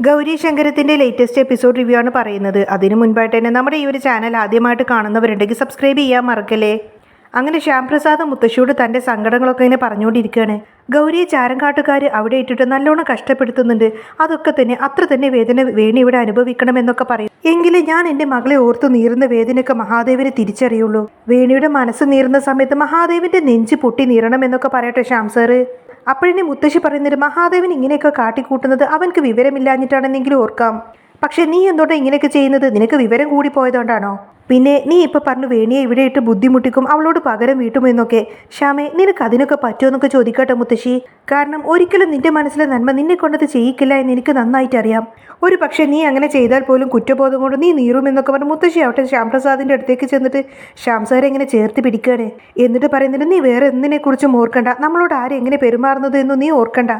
ഗൗരി ശങ്കരത്തിന്റെ latest episode review ആണ് പറയുന്നത്. അതിനു മുൻപായിട്ട് തന്നെ നമ്മുടെ ഈ ഒരു ചാനൽ ആദ്യമായിട്ട് കാണുന്നവരുണ്ടെങ്കിൽ സബ്സ്ക്രൈബ് ചെയ്യാൻ മറക്കല്ലേ? അങ്ങനെ ശ്യാംപ്രസാദ് മുത്തശ്ശിയോട് തന്റെ സങ്കടങ്ങളൊക്കെ ഇങ്ങനെ പറഞ്ഞുകൊണ്ടിരിക്കുകയാണ്. ഗൗരിയെ ചാരങ്കാട്ടുകാർ അവിടെ ഇട്ടിട്ട് നല്ലോണം കഷ്ടപ്പെടുത്തുന്നുണ്ട്. അതൊക്കെ തന്നെ അത്ര തന്നെ വേദന വേണി ഇവിടെ അനുഭവിക്കണം എന്നൊക്കെ പറയും. എങ്കിലും ഞാൻ എന്റെ മകളെ ഓർത്തു നീറുന്ന വേദനയൊക്കെ മഹാദേവനെ തിരിച്ചറിയുള്ളൂ. വേണിയുടെ മനസ്സ് നീറുന്ന സമയത്ത് മഹാദേവന്റെ നെഞ്ച് പൊട്ടി നീറണമെന്നൊക്കെ പറയട്ടെ ശ്യാം സാറ് അപ്പോഴെന്നെ മുത്തശ്ശി പറയുന്നത് മഹാദേവൻ ഇങ്ങനെയൊക്കെ കാട്ടിക്കൂട്ടുന്നത് അവൻക്ക് വിവരമില്ലാഞ്ഞിട്ടാണെന്നെങ്കിലും ഓർക്കാം. പക്ഷെ നീ എന്തുകൊണ്ടാണ് ഇങ്ങനെയൊക്കെ ചെയ്യുന്നത്? നിനക്ക് വിവരം കൂടി പോയതുകൊണ്ടാണോ? പിന്നെ നീ ഇപ്പൊ പറഞ്ഞു വേണിയെ ഇവിടെ ഇട്ട് ബുദ്ധിമുട്ടിക്കും അവളോട് പകരം വീട്ടുമെന്നൊക്കെ ശ്യാമേ നിനക്ക് അതിനൊക്കെ പറ്റുമോ എന്നൊക്കെ ചോദിക്കട്ടെ മുത്തശ്ശി. കാരണം ഒരിക്കലും നിന്റെ മനസ്സിലെ നന്മ നിന്നെ കൊണ്ടത് ചെയ്യിക്കില്ല എന്ന് എനിക്ക് നന്നായിട്ട് അറിയാം. ഒരു പക്ഷേ നീ അങ്ങനെ ചെയ്താൽ പോലും കുറ്റബോധം കൊണ്ട് നീ നീറുമെന്നൊക്കെ പറഞ്ഞ് മുത്തശ്ശി ആവട്ടെ ശ്യാംപ്രസാദിന്റെ അടുത്തേക്ക് ചെന്നിട്ട് ശ്യാം സാറെ ഇങ്ങനെ ചേർത്ത് പിടിക്കുകയാണ്. എന്നിട്ട് പറയുന്നുണ്ട് നീ വേറെ എന്തിനെ കുറിച്ചും ഓർക്കണ്ട. നമ്മളോട് ആരെങ്ങനെ പെരുമാറുന്നത് എന്നും നീ ഓർക്കണ്ട.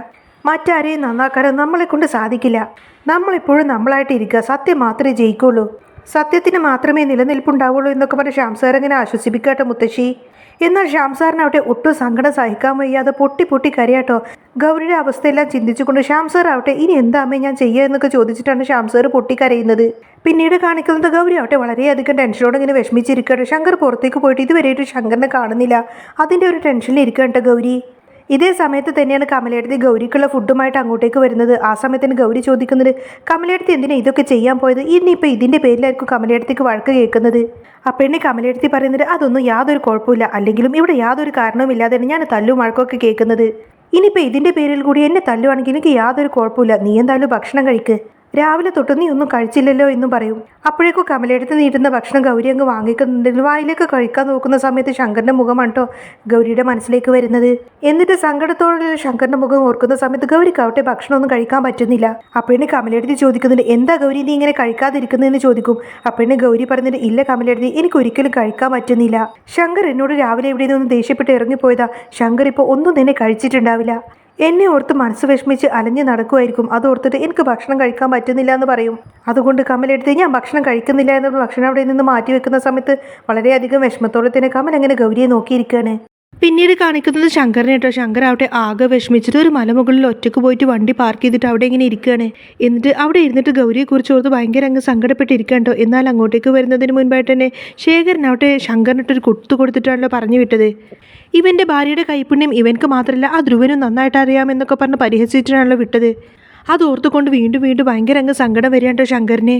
മറ്റാരെയും നന്നാക്കാനും നമ്മളെ കൊണ്ട് സാധിക്കില്ല. നമ്മളെപ്പോഴും നമ്മളായിട്ട് ഇരിക്കുക സത്യം മാത്രമേ ജയിക്കുള്ളൂ. സത്യത്തിന് മാത്രമേ നിലനിൽപ്പുണ്ടാവുള്ളൂ എന്നൊക്കെ പറഞ്ഞ് ശ്യാം സാർ ഇങ്ങനെ ആശ്വസിപ്പിക്കട്ടെ മുത്തശ്ശി. എന്നാൽ ശ്യാം സാറിനവിടെ ഒട്ടും സങ്കടം സഹിക്കാൻ വയ്യാതെ പൊട്ടി പൊട്ടി കരയാട്ടോ. ഗൗരിയുടെ അവസ്ഥയെല്ലാം ചിന്തിച്ചുകൊണ്ട് ശ്യാം സാർ ആവട്ടെ ഇനി എന്താമേ ഞാൻ ചെയ്യുക എന്നൊക്കെ ചോദിച്ചിട്ടാണ് ശ്യാം പൊട്ടി പൊട്ടിക്കരയുന്നത് പിന്നീട് കാണിക്കുന്നത് ഗൗരി ആവട്ടെ വളരെയധികം ടെൻഷനോടെ ഇങ്ങനെ വിഷമിച്ചിരിക്കട്ടെ ശങ്കർ പുറത്തേക്ക് പോയിട്ട് ഇതുവരെയായിട്ട് ശങ്കറിനെ കാണുന്നില്ല. അതിന്റെ ഒരു ടെൻഷനിൽ ഇരിക്കട്ടെ ഗൗരി. ഇതേ സമയത്ത് തന്നെയാണ് കമലേടത്തി ഗൗരിക്കുള്ള ഫുഡുമായിട്ട് അങ്ങോട്ടേക്ക് വരുന്നത്. ആ സമയത്തിന് ഗൗരി ചോദിക്കുന്നത് കമലേടത്തി എന്തിനാ ഇതൊക്കെ ചെയ്യാൻ പോയത്? ഇനിയിപ്പോൾ ഇതിന്റെ പേരിലായിരിക്കും കമലയെടുത്തേക്ക് വഴക്ക് കേൾക്കുന്നത്. അപ്പോഴേ കമലേടത്തി പറയുന്നത് അതൊന്നും യാതൊരു കുഴപ്പമില്ല അല്ലെങ്കിലും ഇവിടെ യാതൊരു കാരണവും ഇല്ലാതെയാണ് ഞാൻ തല്ലും വഴക്കൊക്കെ കേൾക്കുന്നത്. ഇനിയിപ്പോൾ ഇതിന്റെ പേരിൽ കൂടി എന്നെ തല്ലുവാണെങ്കിൽ എനിക്ക് യാതൊരു കുഴപ്പമില്ല നീ എന്തായാലും ഭക്ഷണം കഴിക്ക്. രാവിലെ തൊട്ട് നീ ഒന്നും കഴിച്ചില്ലല്ലോ എന്ന് പറയും. അപ്പോഴേക്കും കമലയെടുത്ത് നീട്ടുന്ന ഭക്ഷണം ഗൗരി അങ്ങ് വാങ്ങിക്കുന്നുണ്ടെങ്കിൽ വായിലേക്ക് കഴിക്കാൻ നോക്കുന്ന സമയത്ത് ശങ്കറിന്റെ മുഖമാണ് ഗൗരിയുടെ മനസ്സിലേക്ക് വരുന്നത്. എന്നിട്ട് സങ്കടത്തോടെ ശങ്കറിന്റെ മുഖം ഓർക്കുന്ന സമയത്ത് ഗൗരിക്കാവട്ടെ ഭക്ഷണമൊന്നും കഴിക്കാൻ പറ്റുന്നില്ല. അപ്പോഴേ കമലയെടുത്ത് ചോദിക്കുന്നുണ്ട് എന്താ ഗൗരി നീ ഇങ്ങനെ കഴിക്കാതിരിക്കുന്നതെന്ന് ചോദിക്കും? അപ്പോഴേ ഗൗരി പറഞ്ഞിട്ട് ഇല്ല കമലയെടുത്ത് എനിക്ക് ഒരിക്കലും കഴിക്കാൻ പറ്റുന്നില്ല. ശങ്കർ എന്നോട് രാവിലെ എവിടെ നിന്ന് ദേഷ്യപ്പെട്ട് ഇറങ്ങിപ്പോയതാ. ശങ്കർ ഇപ്പോൾ ഒന്നും തന്നെ കഴിച്ചിട്ടുണ്ടാവില്ല. എന്നെ ഓർത്ത് മനസ്സ് വിഷമിച്ച് അലഞ്ഞു നടക്കുമായിരിക്കും അതോർത്തിട്ട് എനിക്ക് ഭക്ഷണം കഴിക്കാൻ പറ്റുന്നില്ല എന്ന് പറയും. അതുകൊണ്ട് കമലെടുത്ത് ഞാൻ ഭക്ഷണം കഴിക്കുന്നില്ല എന്നുള്ള ഭക്ഷണം അവിടെ നിന്ന് മാറ്റി വെക്കുന്ന സമയത്ത് വളരെയധികം വിഷമത്തോടെ തന്നെ കമൽ അങ്ങനെ ഗൗരിയെ നോക്കിയിരിക്കുകയാണ്. പിന്നീട് കാണിക്കുന്നത് ശങ്കറിനെ കേട്ടോ. ശങ്കർ അവിടെ ആകെ വിഷമിച്ചിട്ട് ഒരു മലമുകളിൽ ഒറ്റയ്ക്ക് പോയിട്ട് വണ്ടി പാർക്ക് ചെയ്തിട്ട് അവിടെ ഇങ്ങനെ ഇരിക്കുകയാണ്. എന്നിട്ട് അവിടെ ഇരുന്നിട്ട് ഗൗരിയെ കുറിച്ച് ഓർത്ത് ഭയങ്കര അങ്ങ് സങ്കടപ്പെട്ടിരിക്കണ്ടോ എന്നാൽ അങ്ങോട്ടേക്ക് വരുന്നതിന് മുൻപായിട്ട് തന്നെ ശേഖരൻ അവിടെ ശങ്കറിനിട്ടൊരു കുത്തു കൊടുത്തിട്ടാണല്ലോ പറഞ്ഞു വിട്ടത്. ഇവന്റെ ഭാര്യയുടെ കൈപ്പുണ്യം ഇവൻക്ക് മാത്രമല്ല ആ ധ്രുവനും നന്നായിട്ട് അറിയാമെന്നൊക്കെ പറഞ്ഞ് പരിഹസിച്ചിട്ടാണല്ലോ വിട്ടത്. അത് ഓർത്തുകൊണ്ട് വീണ്ടും വീണ്ടും ഭയങ്കര അങ്ങ് സങ്കടം വരികയാണ്ടോ ശങ്കറിനെ.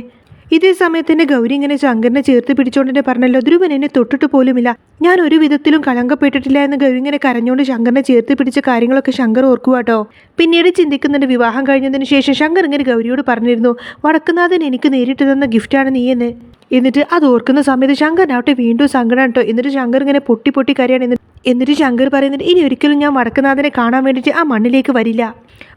ഇതേ സമയത്ത് തന്നെ ഗൗരി ഇങ്ങനെ ശങ്കരനെ ചേർത്ത് പിടിച്ചോണ്ട് തന്നെ പറഞ്ഞല്ലോ ധ്രുവൻ എന്നെ തൊട്ടിട്ട് പോലുമില്ല. ഞാൻ ഒരു വിധത്തിലും കളങ്കപ്പെട്ടിട്ടില്ല എന്ന് ഗൗരി ഇങ്ങനെ കരഞ്ഞുകൊണ്ട് ശങ്കറിനെ ചേർത്ത് പിടിച്ച കാര്യങ്ങളൊക്കെ ശങ്കർ ഓർക്കുവാട്ടോ പിന്നീട് ചിന്തിക്കുന്നുണ്ട് വിവാഹം കഴിഞ്ഞതിന് ശേഷം ശങ്കർ ഇങ്ങനെ ഗൗരിയോട് പറഞ്ഞിരുന്നു വടക്കുന്നാഥൻ എനിക്ക് നേരിട്ട് തന്ന ഗിഫ്റ്റാണ് നീ എന്ന്. എന്നിട്ട് അത് ഓർക്കുന്ന സമയത്ത് ശങ്കറിനാവട്ടെ വീണ്ടും സങ്കടം കേട്ടോ എന്നിട്ട് ശങ്കർ ഇങ്ങനെ പൊട്ടി പൊട്ടി കരയാണ്. എന്നിട്ട് ശങ്കർ പറയുന്നുണ്ട് ഇനി ഒരിക്കലും ഞാൻ വടക്കുന്നാഥനെ കാണാൻ വേണ്ടിയിട്ട് ആ മണ്ണിലേക്ക് വരില്ല.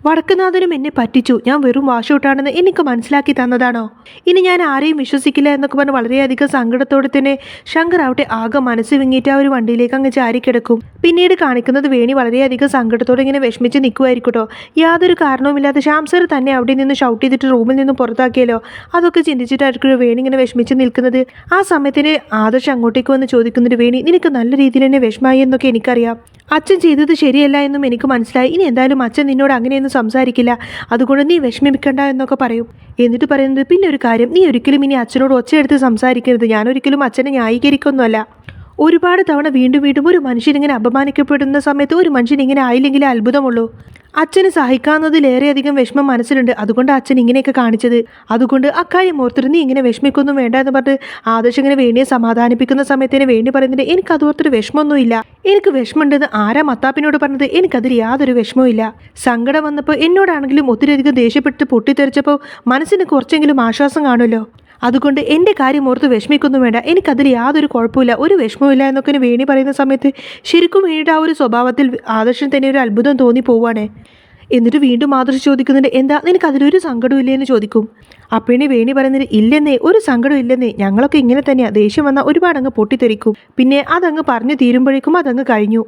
വടക്കുനാഥനും എന്നെ പറ്റിച്ചു. ഞാൻ വെറും വാഷൗട്ടാണെന്ന് എനിക്ക് മനസ്സിലാക്കി തന്നതാണോ? ഇനി ഞാൻ ആരെയും വിശ്വസിക്കില്ല എന്നൊക്കെ പറഞ്ഞ് വളരെയധികം സങ്കടത്തോടെ തന്നെ ശങ്കർ ആവട്ടെ ആകെ മനസ്സ് വിങ്ങിയിട്ട് ആ ഒരു വണ്ടിയിലേക്ക് അങ്ങ് ചാരിക്കിടക്കും പിന്നീട് കാണിക്കുന്നത് വേണി വളരെയധികം സങ്കടത്തോടെ ഇങ്ങനെ വിഷമിച്ച് നിൽക്കുമായിരിക്കട്ടോ യാതൊരു കാരണവുമില്ലാതെ ശ്യാം സർ തന്നെ അവിടെ നിന്ന് ഷൗട്ട് ചെയ്തിട്ട് റൂമിൽ നിന്ന് പുറത്താക്കിയല്ലോ. അതൊക്കെ ചിന്തിച്ചിട്ടായിരിക്കും വേണി ഇങ്ങനെ വിഷമിച്ച് നിൽക്കുന്നത്. ആ സമയത്തിന് ആദർശ് അങ്ങോട്ടേക്ക് വന്ന് ചോദിക്കുന്നുണ്ട് വേണി നിനക്ക് നല്ല രീതിയിൽ തന്നെ വിഷമായി എന്നൊക്കെ എനിക്കറിയാം. അച്ഛൻ ചെയ്തത് ശരിയല്ല എന്നും എനിക്ക് മനസ്സിലായി. ഇനി എന്തായാലും അച്ഛൻ നിന്നോട് അങ്ങനെയൊന്നും സംസാരിക്കില്ല. അതുകൊണ്ട് നീ വിഷമിക്കണ്ട എന്നൊക്കെ പറയും. എന്നിട്ട് പറയുന്നത് പിന്നെ ഒരു കാര്യം നീ ഒരിക്കലും ഇനി അച്ഛനോട് ഒച്ചയെടുത്ത് സംസാരിക്കരുത്. ഞാനൊരിക്കലും അച്ഛനെ ന്യായീകരിക്കൊന്നുമല്ല. ഒരുപാട് തവണ വീണ്ടും വീണ്ടും ഒരു മനുഷ്യൻ ഇങ്ങനെ അപമാനിക്കപ്പെടുന്ന സമയത്ത് ഒരു മനുഷ്യൻ ഇങ്ങനെ ആയില്ലെങ്കിലേ അത്ഭുതമുള്ളൂ. അച്ഛന് സഹിക്കാവുന്നതിലേറെയധികം വിഷമം മനസ്സിലുണ്ട്. അതുകൊണ്ട് അച്ഛൻ ഇങ്ങനെയൊക്കെ കാണിച്ചത്. അതുകൊണ്ട് അക്കാര്യം ഓർത്തിട്ട് നീ ഇങ്ങനെ വിഷമിക്കൊന്നും വേണ്ട എന്ന് പറഞ്ഞ് ആദർശം ഇങ്ങനെ വേണിയെ സമാധാനിപ്പിക്കുന്ന സമയത്തിന് വേണ്ടി പറയുന്നത് എനിക്ക് അതോർത്തൊരു വിഷമമൊന്നും വിഷമമൊന്നുമില്ല. എനിക്ക് വിഷമമുണ്ടെന്ന് ആരാ മത്താപ്പിനോട് പറഞ്ഞത്? എനിക്കതിൽ യാതൊരു വിഷമവും ഇല്ല സങ്കടം വന്നപ്പോൾ എന്നോടാണെങ്കിലും ഒത്തിരിയധികം ദേഷ്യപ്പെട്ട് പൊട്ടിത്തെറിച്ചപ്പോൾ മനസ്സിന് കുറച്ചെങ്കിലും ആശ്വാസം കാണുമല്ലോ. അതുകൊണ്ട് എന്റെ കാര്യം ഓർത്ത് വിഷമിക്കൊന്നും വേണ്ട. എനിക്കതിൽ യാതൊരു കുഴപ്പമില്ല ഒരു വിഷമമില്ല എന്നൊക്കെ വേണി പറയുന്ന സമയത്ത് ശരിക്കും വേണിയുടെ ആ ഒരു സ്വഭാവത്തിൽ ആദർശൻ തന്നെ ഒരു അത്ഭുതം തോന്നി പോവാണേ എന്നിട്ട് വീണ്ടും ആദർശ് ചോദിക്കുന്നുണ്ട് എന്താ നിനക്ക് അതിലൊരു സങ്കടമില്ലേ എന്ന് ചോദിക്കും. അപ്പേണി വേണി പറയുന്നത് ഇല്ലെന്നേ ഒരു സങ്കടം ഇല്ലെന്നേ. ഞങ്ങളൊക്കെ ഇങ്ങനെ തന്നെയാ. ദേഷ്യം വന്നാൽ ഒരുപാട് അങ്ങ് പൊട്ടിത്തെറിക്കും. പിന്നെ അതങ്ങ് പറഞ്ഞു തീരുമ്പോഴേക്കും അതങ്ങ് കഴിഞ്ഞു.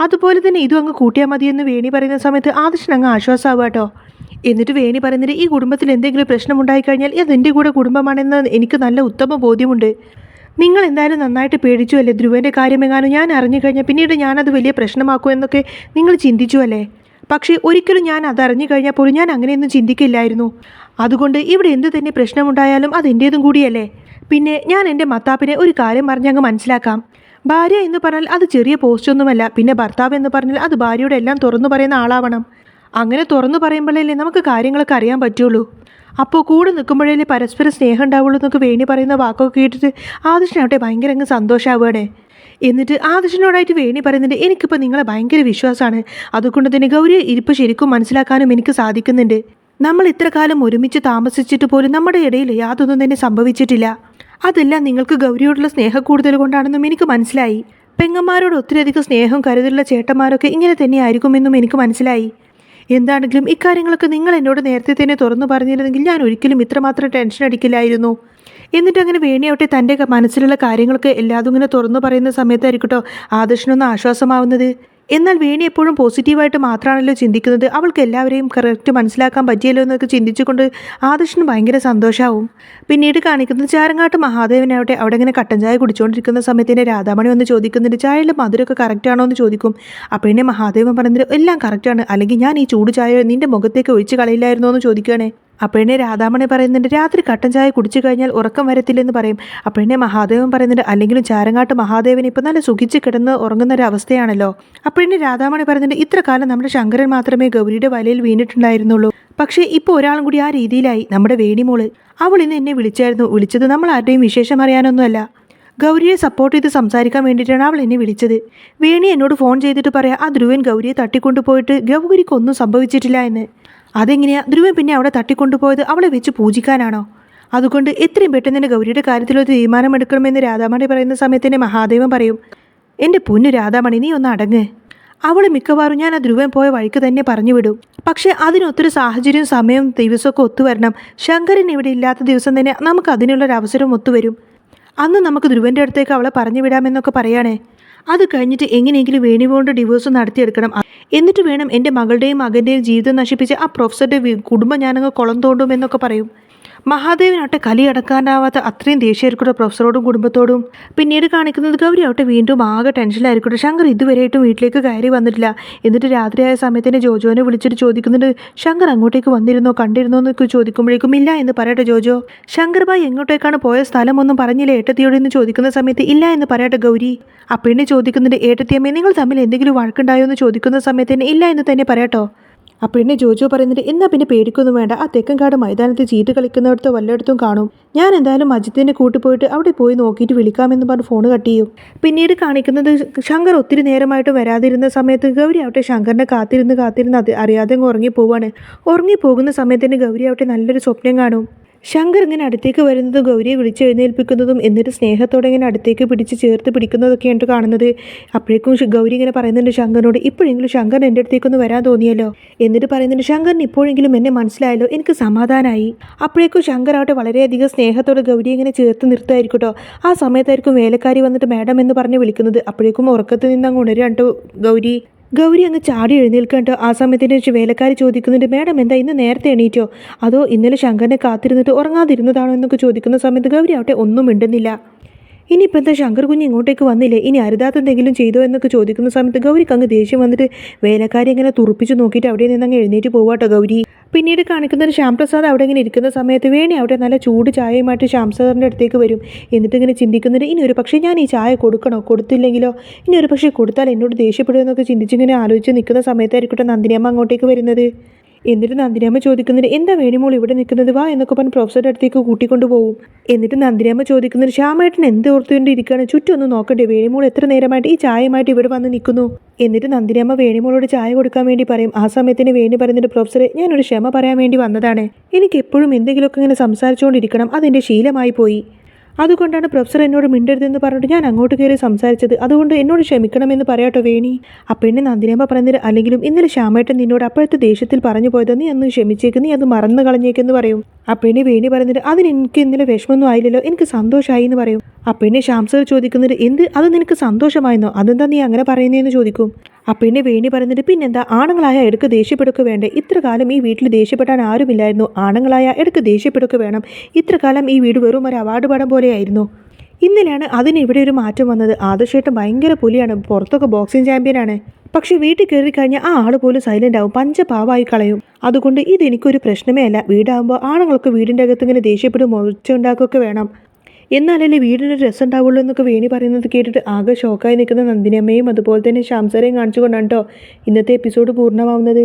അതുപോലെ തന്നെ ഇതും അങ്ങ് കൂട്ടിയാൽ മതിയെന്ന് വേണി പറയുന്ന സമയത്ത് ആദർശൻ അങ്ങ് ആശ്വാസമാവുക കേട്ടോ. എന്നിട്ട് വേണി പറയുന്നത് ഈ കുടുംബത്തിൽ എന്തെങ്കിലും പ്രശ്നമുണ്ടായി കഴിഞ്ഞാൽ എന്റെ കൂടെ കുടുംബമാണെന്ന് എനിക്ക് നല്ല ഉത്തമ ബോധ്യമുണ്ട്. നിങ്ങൾ എന്തായാലും നന്നായിട്ട് പേടിച്ചു അല്ലേ? ധ്രുവന്റെ കാര്യമെങ്ങാനും ഞാൻ അറിഞ്ഞു കഴിഞ്ഞാൽ പിന്നീട് ഞാനത് വലിയ പ്രശ്നമാക്കൂ എന്നൊക്കെ നിങ്ങൾ ചിന്തിച്ചു അല്ലേ? പക്ഷേ ഒരിക്കലും ഞാൻ അതറിഞ്ഞു കഴിഞ്ഞാൽ പോലും ഞാൻ അങ്ങനെയൊന്നും ചിന്തിക്കില്ലായിരുന്നു. അതുകൊണ്ട് ഇവിടെ എന്ത് തന്നെ പ്രശ്നമുണ്ടായാലും അത് എന്റേതും കൂടിയല്ലേ? പിന്നെ ഞാൻ എന്റെ മത്താപ്പിനെ ഒരു കാര്യം പറഞ്ഞങ്ങ് മനസ്സിലാക്കാം. ഭാര്യ എന്ന് പറഞ്ഞാൽ അത് ചെറിയ പോസ്റ്റൊന്നുമല്ല പിന്നെ ഭർത്താവ് എന്ന് പറഞ്ഞാൽ അത് ഭാര്യയുടെ എല്ലാം തുറന്നു പറയുന്ന ആളാവണം. അങ്ങനെ തുറന്നു പറയുമ്പോഴല്ലേ നമുക്ക് കാര്യങ്ങളൊക്കെ അറിയാൻ പറ്റുള്ളൂ. അപ്പോൾ കൂടെ നിൽക്കുമ്പോഴേ പരസ്പരം സ്നേഹം ഉണ്ടാവുള്ളൂ എന്നൊക്കെ വേണി പറയുന്ന വാക്കൊക്കെ കേട്ടിട്ട് ആദർശനാവട്ടെ ഭയങ്കര അങ്ങ് സന്തോഷമാവുകയാണ് എന്നിട്ട് ആദർശനോടായിട്ട് വേണി പറയുന്നുണ്ട് എനിക്കിപ്പോൾ നിങ്ങളെ ഭയങ്കര വിശ്വാസമാണ്. അതുകൊണ്ട് തന്നെ ഗൗരി ഇരിപ്പ് ശരിക്കും മനസ്സിലാക്കാനും എനിക്ക് സാധിക്കുന്നുണ്ട്. നമ്മൾ ഇത്ര കാലം ഒരുമിച്ച് താമസിച്ചിട്ട് പോലും നമ്മുടെ ഇടയിൽ യാതൊന്നും തന്നെ സംഭവിച്ചിട്ടില്ല. അതെല്ലാം നിങ്ങൾക്ക് ഗൗരിയോടുള്ള സ്നേഹം കൂടുതൽ കൊണ്ടാണെന്നും എനിക്ക് മനസ്സിലായി. പെങ്ങന്മാരോട് ഒത്തിരിയധികം സ്നേഹം കരുതലുള്ള ചേട്ടന്മാരൊക്കെ ഇങ്ങനെ തന്നെയായിരിക്കുമെന്നും എനിക്ക് മനസ്സിലായി. എന്താണെങ്കിലും ഇക്കാര്യങ്ങളൊക്കെ നിങ്ങൾ എന്നോട് നേരത്തെ തന്നെ തുറന്നു പറഞ്ഞിരുന്നെങ്കിൽ ഞാൻ ഒരിക്കലും ഇത്രമാത്രം ടെൻഷൻ അടിക്കില്ലായിരുന്നു. എന്നിട്ട് അങ്ങനെ വേണിയാവട്ടെ തന്റെ മനസ്സിലുള്ള കാര്യങ്ങളൊക്കെ എല്ലാതും ഇങ്ങനെ തുറന്നു പറയുന്ന സമയത്തായിരിക്കട്ടോ ആദർശനൊന്ന് ആശ്വാസമാവുന്നത്. എന്നാൽ വേണി എപ്പോഴും പോസിറ്റീവായിട്ട് മാത്രമാണല്ലോ ചിന്തിക്കുന്നത്. അവൾക്ക് എല്ലാവരെയും കറക്റ്റ് മനസ്സിലാക്കാൻ പറ്റിയല്ലോ എന്നൊക്കെ ചിന്തിച്ചുകൊണ്ട് ആദർശന് ഭയങ്കര സന്തോഷമാവും പിന്നീട് കാണിക്കുന്നത് ചാരങ്ങാട്ട് മഹാദേവനാവട്ടെ അവിടെ ഇങ്ങനെ കട്ടൻ ചായ കുടിച്ചുകൊണ്ടിരിക്കുന്ന സമയത്തിന് രാധാമണി വന്ന് ചോദിക്കുന്നുണ്ട് ചായയിൽ മധുരമൊക്കെ കറക്റ്റ് ആണോ? എന്ന് ചോദിക്കും. അപ്പോൾ എന്നെ മഹാദേവൻ പറഞ്ഞിട്ട് എല്ലാം കറക്റ്റാണ് അല്ലെങ്കിൽ ഞാൻ ഈ ചൂട് ചായ നിന്റെ മുഖത്തേക്ക് ഒഴിച്ച് കളയില്ലായിരുന്നോ? എന്ന് ചോദിക്കുകയാണേ അപ്പോഴേ രാധാമണി പറയുന്നുണ്ട് രാത്രി കട്ടൻ ചായ കുടിച്ചു കഴിഞ്ഞാൽ ഉറക്കം വരത്തില്ലെന്ന് പറയും. അപ്പോഴേ മഹാദേവൻ പറയുന്നുണ്ട് അല്ലെങ്കിലും ചാരങ്ങാട്ട് മഹാദേവൻ ഇപ്പം നല്ല സുഖിച്ച് കിടന്ന് ഉറങ്ങുന്ന ഒരു അവസ്ഥയാണല്ലോ അപ്പോഴേ രാധാമണി പറയുന്നുണ്ട് ഇത്ര കാലം നമ്മുടെ ശങ്കരൻ മാത്രമേ ഗൗരിയുടെ വലയിൽ വീണിട്ടുണ്ടായിരുന്നുള്ളൂ. പക്ഷേ ഇപ്പോൾ ഒരാളും കൂടി ആ രീതിയിലായി നമ്മുടെ വേണിമോൾ. അവൾ ഇന്ന് എന്നെ വിളിച്ചായിരുന്നു. വിളിച്ചത് നമ്മൾ ആരുടെയും വിശേഷം അറിയാനൊന്നുമല്ല. ഗൗരിയെ സപ്പോർട്ട് ചെയ്ത് സംസാരിക്കാൻ വേണ്ടിയിട്ടാണ് അവൾ എന്നെ വിളിച്ചത്. വേണി എന്നോട് ഫോൺ ചെയ്തിട്ട് പറയാം ആ ധ്രുവൻ ഗൗരിയെ തട്ടിക്കൊണ്ടുപോയിട്ട് ഗൗരിക്കൊന്നും സംഭവിച്ചിട്ടില്ല എന്ന്. അതെങ്ങനെയാ? ധ്രുവൻ പിന്നെ അവിടെ തട്ടിക്കൊണ്ടുപോയത് അവളെ വെച്ച് പൂജിക്കാനാണോ? അതുകൊണ്ട് എത്രയും പെട്ടെന്ന് തന്നെ ഗൗരിയുടെ കാര്യത്തിലൊരു തീരുമാനമെടുക്കണമെന്ന് രാധാമണി പറയുന്ന സമയത്ത് മഹാദേവൻ പറയും. എന്റെ പൊന്നു രാധാമണി നീ ഒന്ന് അടങ്ങ്. അവൾ മിക്കവാറും ഞാൻ ആ ധ്രുവൻ പോയ വഴിക്ക് തന്നെ പറഞ്ഞു വിടും. പക്ഷേ അതിനൊത്തൊരു സാഹചര്യവും സമയവും ദിവസമൊക്കെ ഒത്തുവരണം ശങ്കരൻ ഇവിടെ ഇല്ലാത്ത ദിവസം തന്നെ നമുക്ക് അതിനുള്ളൊരു അവസരം ഒത്തുവരും അന്ന് നമുക്ക് ധ്രുവന്റെ അടുത്തേക്ക് അവളെ പറഞ്ഞു വിടാമെന്നൊക്കെ പറയാണേ. അത് കഴിഞ്ഞിട്ട് എങ്ങനെയെങ്കിലും വേണിവോണ്ട് ഡിവോഴ്സ് നടത്തിയെടുക്കണം. എന്നിട്ട് വേണം എന്റെ മകളുടെയും മകന്റെയും ജീവിതം നശിപ്പിച്ച് ആ പ്രൊഫസറുടെ കുടുംബം ഞാനങ്ങ് കുളം തോണ്ടുമെന്നൊക്കെ പറയും. മഹാദേവനാവട്ടെ കലി അടക്കാനാവാത്ത അത്രയും ദേഷ്യമായിരിക്കട്ടെ പ്രൊഫസറോടും കുടുംബത്തോടും. പിന്നീട് കാണിക്കുന്നത് ഗൗരി ആവട്ടെ വീണ്ടും ആകെ ടെൻഷനിലായിരിക്കട്ടെ. ശങ്കർ ഇതുവരെയായിട്ടും വീട്ടിലേക്ക് കയറി വന്നിട്ടില്ല. എന്നിട്ട് രാത്രിയായ സമയത്തിന് ജോജോനെ വിളിച്ചിട്ട് ചോദിക്കുന്നുണ്ട് ശങ്കർ അങ്ങോട്ടേക്ക് വന്നിരുന്നോ കണ്ടിരുന്നോ എന്നൊക്കെ ചോദിക്കുമ്പോഴേക്കും ഇല്ല എന്ന് പറയട്ടെ ജോജോ. ശങ്കർ ഭായ് എങ്ങോട്ടേക്കാണ് പോയ? സ്ഥലമൊന്നും പറഞ്ഞില്ല? ഏട്ടത്തിയോട് എന്ന് ചോദിക്കുന്ന സമയത്ത് ഇല്ല എന്ന് പറയട്ടെ ഗൗരി. അപ്പിണ്ണി ചോദിക്കുന്നുണ്ട് ഏട്ടത്തിയമ്മേ നിങ്ങൾ തമ്മിൽ എന്തെങ്കിലും വഴക്കുണ്ടായോ? എന്ന് ചോദിക്കുന്ന സമയത്ത് ഇല്ല എന്ന് തന്നെ പറയാട്ടോ. അപ്പോൾ എന്നെ ജോജോ പറയുന്നുണ്ട് എന്നാ പിന്നെ പേടിക്കൊന്നും വേണ്ട. ആ തെക്കൻകാട് മൈതാനത്ത് ചീട്ട് കളിക്കുന്നിടത്തോ വല്ലയിടത്തും കാണും. ഞാൻ എന്തായാലും അജിത്തിനെ കൂട്ടിപ്പോയിട്ട് അവിടെ പോയി നോക്കിയിട്ട് വിളിക്കാമെന്ന് പറഞ്ഞ് ഫോൺ കട്ട് ചെയ്യും. പിന്നീട് കാണിക്കുന്നത് ശങ്കർ ഒത്തിരി നേരമായിട്ട് വരാതിരുന്ന സമയത്ത് ഗൗരി ആവട്ടെ ശങ്കറിനെ കാത്തിരുന്ന് കാത്തിരുന്ന് അത് അറിയാതെ ഉറങ്ങിപ്പോവാണ്. ഉറങ്ങിപ്പോകുന്ന തന്നെ ഗൗരി ആവട്ടെ നല്ലൊരു സ്വപ്നം കാണും. ശങ്കർ ഇങ്ങനെ അടുത്തേക്ക് വരുന്നതും ഗൗരിയെ വിളിച്ച് എഴുന്നേൽപ്പിക്കുന്നതും എന്നിട്ട് സ്നേഹത്തോടെ ഇങ്ങനെ അടുത്തേക്ക് പിടിച്ച് ചേർത്ത് പിടിക്കുന്നതൊക്കെയാണ് കാണുന്നത്. അപ്പോഴേക്കും ഗൗരി ഇങ്ങനെ പറയുന്നുണ്ട് ശങ്കറിനോട് ഇപ്പോഴെങ്കിലും ശങ്കർ എന്റെ അടുത്തേക്കൊന്ന് വരാൻ തോന്നിയല്ലോ? എന്നിട്ട് പറയുന്നുണ്ട് ശങ്കറിന് ഇപ്പോഴെങ്കിലും എന്നെ മനസ്സിലായല്ലോ എനിക്ക് സമാധാനമായി അപ്പോഴേക്കും ശങ്കർ ആവട്ടെ വളരെയധികം സ്നേഹത്തോടെ ഗൗരിയെ ഇങ്ങനെ ചേർത്ത് നിർത്തായിരിക്കും കേട്ടോ ആ സമയത്തായിരിക്കും വേലക്കാരി വന്നിട്ട് മാഡം എന്ന് പറഞ്ഞ് വിളിക്കുന്നത്. അപ്പോഴേക്കും ഉറക്കത്തിൽ നിന്ന് അങ്ങ് ഉണരാൻ ഗൗരി. ഗൗരി അങ്ങ് ചാടി എഴുന്നേൽക്കണ്ടോ ആ സമയത്തിന് വേലക്കാരി ചോദിക്കുന്നുണ്ട് മാഡം എന്താ ഇന്ന് നേരത്തെ എണീറ്റോ? അതോ ഇന്നലെ ശങ്കറിനെ കാത്തിരുന്നിട്ട് ഉറങ്ങാതിരുന്നതാണോ എന്നൊക്കെ ചോദിക്കുന്ന സമയത്ത് ഗൗരി ആവട്ടെ ഒന്നും മിണ്ടുന്നില്ല. ഇനിയിപ്പോൾ എന്താ ശങ്കർ കുഞ്ഞ് ഇങ്ങോട്ടേക്ക് വന്നില്ലേ? ഇനി അരുതാത്ത എന്തെങ്കിലും ചെയ്തോ എന്നൊക്കെ ചോദിക്കുന്ന സമയത്ത് ഗൗരിക്ക് അങ്ങ് ദേഷ്യം വന്നിട്ട് വേലക്കാരി ഇങ്ങനെ തുറപ്പിച്ച് നോക്കിയിട്ട് അവിടെ നിന്ന് അങ്ങ് എഴുന്നേറ്റ് പോവാട്ടോ ഗൗരി. പിന്നീട് കാണിക്കുന്നത് ശ്യാം പ്രസാദ് അവിടെ ഇങ്ങനെ ഇരിക്കുന്ന സമയത്ത് വേണി അവിടെ നല്ല ചൂട് ചായയുമായിട്ട് ശ്യാം സാറിന്റെ അടുത്തേക്ക് വരും. എന്നിട്ട് ഇങ്ങനെ ചിന്തിക്കുന്നുണ്ട് ഇനി ഒരു പക്ഷേ ഞാൻ ഈ ചായ കൊടുക്കണോ? കൊടുത്തില്ലെങ്കിലോ? ഇനി ഒരു പക്ഷേ കൊടുത്താൽ എന്നോട് ദേഷ്യപ്പെടുമെന്നൊക്കെ ചിന്തിച്ചിങ്ങനെ ആലോചിച്ച് നിൽക്കുന്ന സമയത്തായിരിക്കട്ടെ നന്ദിനിയമ്മ അങ്ങോട്ടേക്ക് വരുന്നത്. എന്നിട്ട് നന്ദിനിയമ്മ ചോദിക്കുന്നത് എന്താ വേണിമോൾ ഇവിടെ നിൽക്കുന്നത്? വാ എന്നൊക്കെ പറഞ്ഞ് പ്രൊഫസറുടെ അടുത്തേക്ക് കൂട്ടിക്കൊണ്ടു പോകും എന്നിട്ട് നന്ദിനിയമ്മ ചോദിക്കുന്നത് ശ്യാമേട്ടൻ എന്ത് ഓർത്തുകൊണ്ട് ഇരിക്കുകയാണ് ചുറ്റും ഒന്ന് നോക്കണ്ടേ വേണിമോൾ എത്ര നേരമായിട്ട് ഈ ചായയുമായിട്ട് ഇവിടെ വന്ന് നിൽക്കുന്നു? എന്നിട്ട് നന്ദിനിയമ്മ വേണിമോളോട് ചായ കൊടുക്കാൻ വേണ്ടി പറയും ആ സമയത്തിന് വേണി പറയുന്നുണ്ട് പ്രൊഫസറെ ഞാനൊരു ക്ഷമ പറയാൻ വേണ്ടി വന്നതാണ്. എനിക്ക് എപ്പോഴും എന്തെങ്കിലുമൊക്കെ ഇങ്ങനെ സംസാരിച്ചുകൊണ്ടിരിക്കണം അതെന്റെ ശീലമായി പോയി. അതുകൊണ്ടാണ് പ്രൊഫസർ എന്നോട് മിണ്ടരുതെന്ന് പറഞ്ഞിട്ട് ഞാൻ അങ്ങോട്ട് കയറി സംസാരിച്ചത്. അതുകൊണ്ട് എന്നോട് ക്ഷമിക്കണമെന്ന് പറയാട്ടോ വേണി. ആ പെണ്ണ് നന്ദിനമ്മ പറഞ്ഞത് അല്ലെങ്കിലും ഇന്നലെ ശ്യാമേട്ടൻ നിന്നോട് അപ്പോഴത്തെ ദേഷ്യത്തിൽ പറഞ്ഞു പോയത് നീ അന്ന് ക്ഷമിച്ചേക്ക് നീ അത് മറന്നു കളഞ്ഞേക്കെന്ന് പറയും. ആ പെണ്ണി വേണി പറയുന്നത് അതിന് എനിക്ക് ഇന്നലെ വിഷമമൊന്നും ആയില്ലല്ലോ എനിക്ക് സന്തോഷമായി എന്ന് പറയും. ആ പെണ്ണി ശ്യാംസർ ചോദിക്കുന്നത് എന്ത്? അത് നിനക്ക് സന്തോഷമായിരുന്നോ അതെന്താ നീ അങ്ങനെ പറയുന്നതെന്ന് ചോദിക്കും. ആ പെണ്ണി വേണി പറയുന്നത് പിന്നെന്താ? ആണുങ്ങളായ എടുക്ക് ദേഷ്യപ്പെടുക്ക വേണ്ടേ? ഇത്ര കാലം ഈ വീട്ടിൽ ദേഷ്യപ്പെടാൻ ആരുമില്ലായിരുന്നു. ആണുങ്ങളായ എടുക്ക് ദേഷ്യപ്പെടുക്ക വേണം. ഇത്ര കാലം ഈ വീട് വെറും ഒരു അവാർഡ് പടം പോലെയായിരുന്നു ഇന്നലെയാണ് അതിന് ഇവിടെ ഒരു മാറ്റം വന്നത്. ആദർശേട്ടൻ ഭയങ്കര പുലിയാണ്. പുറത്തൊക്കെ ബോക്സിംഗ് ചാമ്പ്യനാണ് പക്ഷേ വീട്ടിൽ കയറി കഴിഞ്ഞാൽ ആ ആൾ പോലും സൈലന്റ് ആവും. പഞ്ചപാവായി കളയും. അതുകൊണ്ട് ഇതെനിക്കൊരു പ്രശ്നമേ അല്ല. വീടാകുമ്പോൾ ആണുങ്ങൾക്ക് വീടിന്റെ അകത്ത് ഇങ്ങനെ ദേഷ്യപ്പെട്ട് മുറിച്ച ഉണ്ടാക്കുകയൊക്കെ വേണം. എന്നാലല്ലേ വീടിനൊരു രസം ഉണ്ടാവുള്ളൂ എന്നൊക്കെ വേണി പറയുന്നത് കേട്ടിട്ട് ആകെ ഷോക്കായി നിൽക്കുന്ന നന്ദിനിയമ്മയും അതുപോലെ തന്നെ ശാംസരെയും കാണിച്ചുകൊണ്ടാണ് കേട്ടോ ഇന്നത്തെ എപ്പിസോഡ് പൂർണമാവുന്നത്.